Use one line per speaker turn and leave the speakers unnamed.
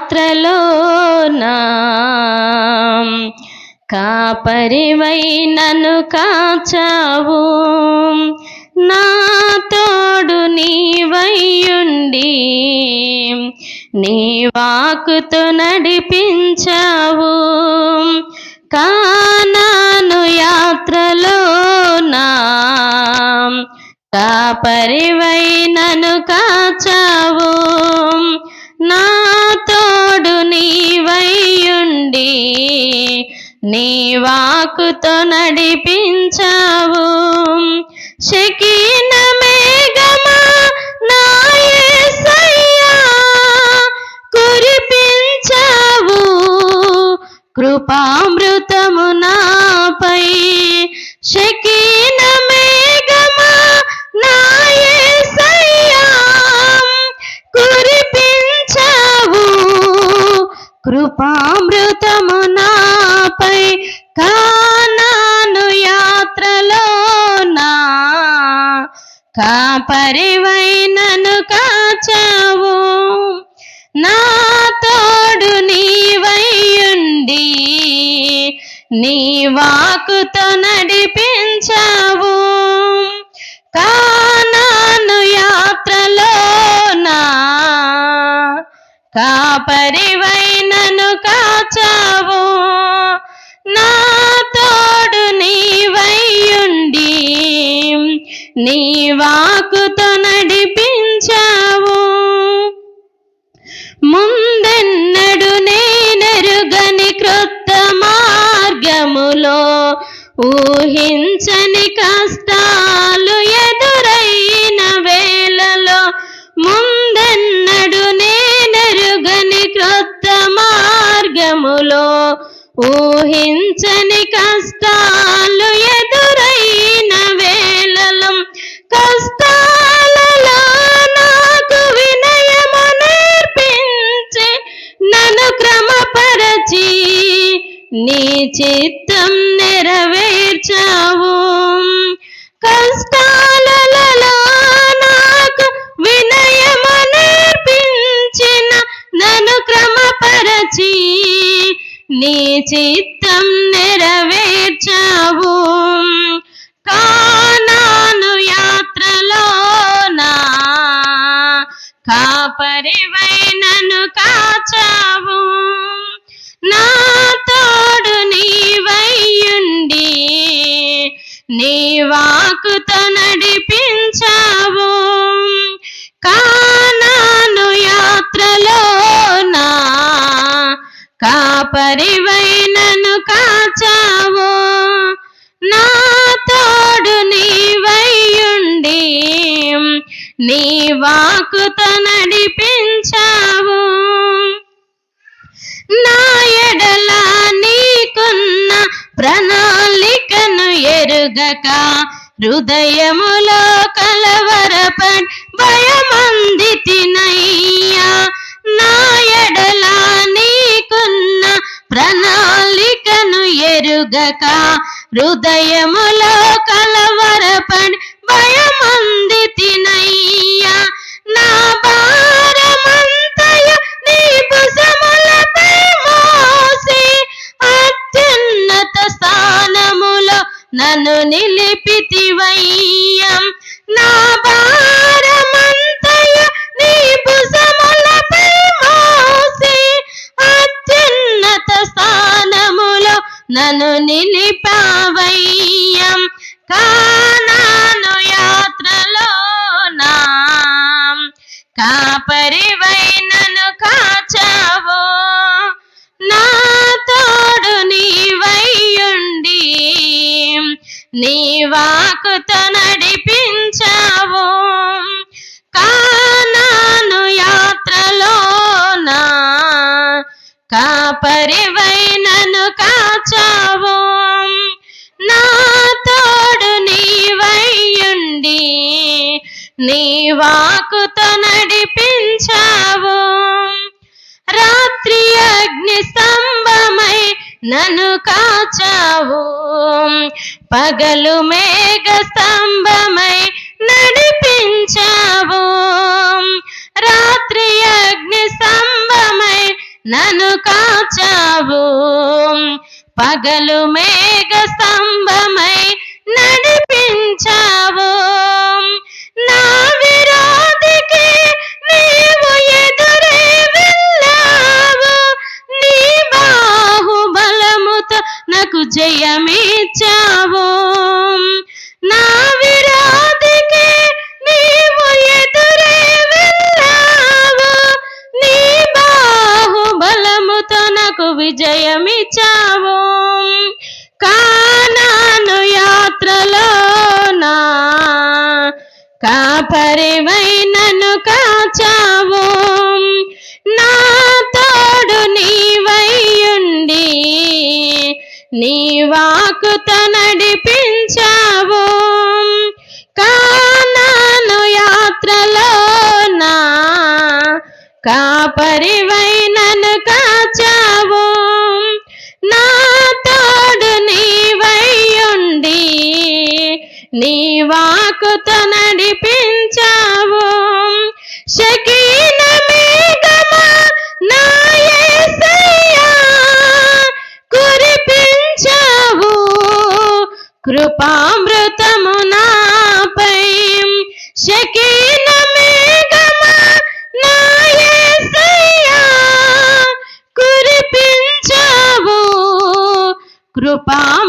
యాత్రలో కాపరివై నన్ను కాచావు. నా తోడు నీవయ్యుండి నీ వాకుతో నడిపించావు. కానాను యాత్రలో నా కాపరివై నన్ను కాచావు. నా తోడు నీవయ్యుండి నీ వాకుతో నడిపించావు. శకీన మేఘమా నా కురిపించావు. కృపా కాపరివై నన్ను కాచావు. నా తోడు నీవయ్యుండి నీ వాకుతో నడిపించావు. కానాను యాత్రలో నా కాపరి నీ వాకుతో నడిపించావు. ముందెన్నడు నేనెరుగని క్రొత్త మార్గములో ఊహించని కష్టాలు ఎదురైన వేళలో ముందెన్నడు నేనెరుగని క్రొత్త మార్గములో ఊహించని కష్టాలు చిత్తం నెరవేర్చావు. కష్టాలలో నాకు వినయము నేర్పించిన నన్ను క్రమపరచి నీ చిత్తం వాకుతో నడిపించావు. కానాను యాత్రలో నా కాపరివై కాచావు. నా తోడు నీవయ్యుండి నీ వాకుతో నడిపించావు. నా ఎడల నీకున్న ప్రణా ఎరుగక హృదయములో కలవరపడి భయమంది తినయ్యా నా ఎడల నీకున్న ప్రణాళికను ఎరుగక హృదయము నీ వాకుతో నడిపించావు. కానాను యాత్రలో నా కాపరివై నన్ను కాచావు. నా తోడు నీవయ్యుండి నీ వాకుతో నడిపించావు. రాత్రి అగ్ని స్తంభమై నన్ను కాచావు. పగలు మేఘ స్తంభమై నడిపించావు. రాత్రి అగ్ని స్తంభమై నన్ను కాచావు. పగలు మేఘ స్తంభమై నడిపించావు. విజయమిచ్చావు కానాను యాత్రలో నా కాపరివై నన్ను కాచావు. నా తోడు నీవైయుండి నీ వాకుతో నడిపించావు కానాను యాత్రలో నా కాపరివై నీ వాకుతో నడిపించావు. శకీన మేఘమా నా కురిపించావు. కృపామృతము నాపై శకీన మేఘమా నా యేసయ్యా కురిపించావు. కృపామృతము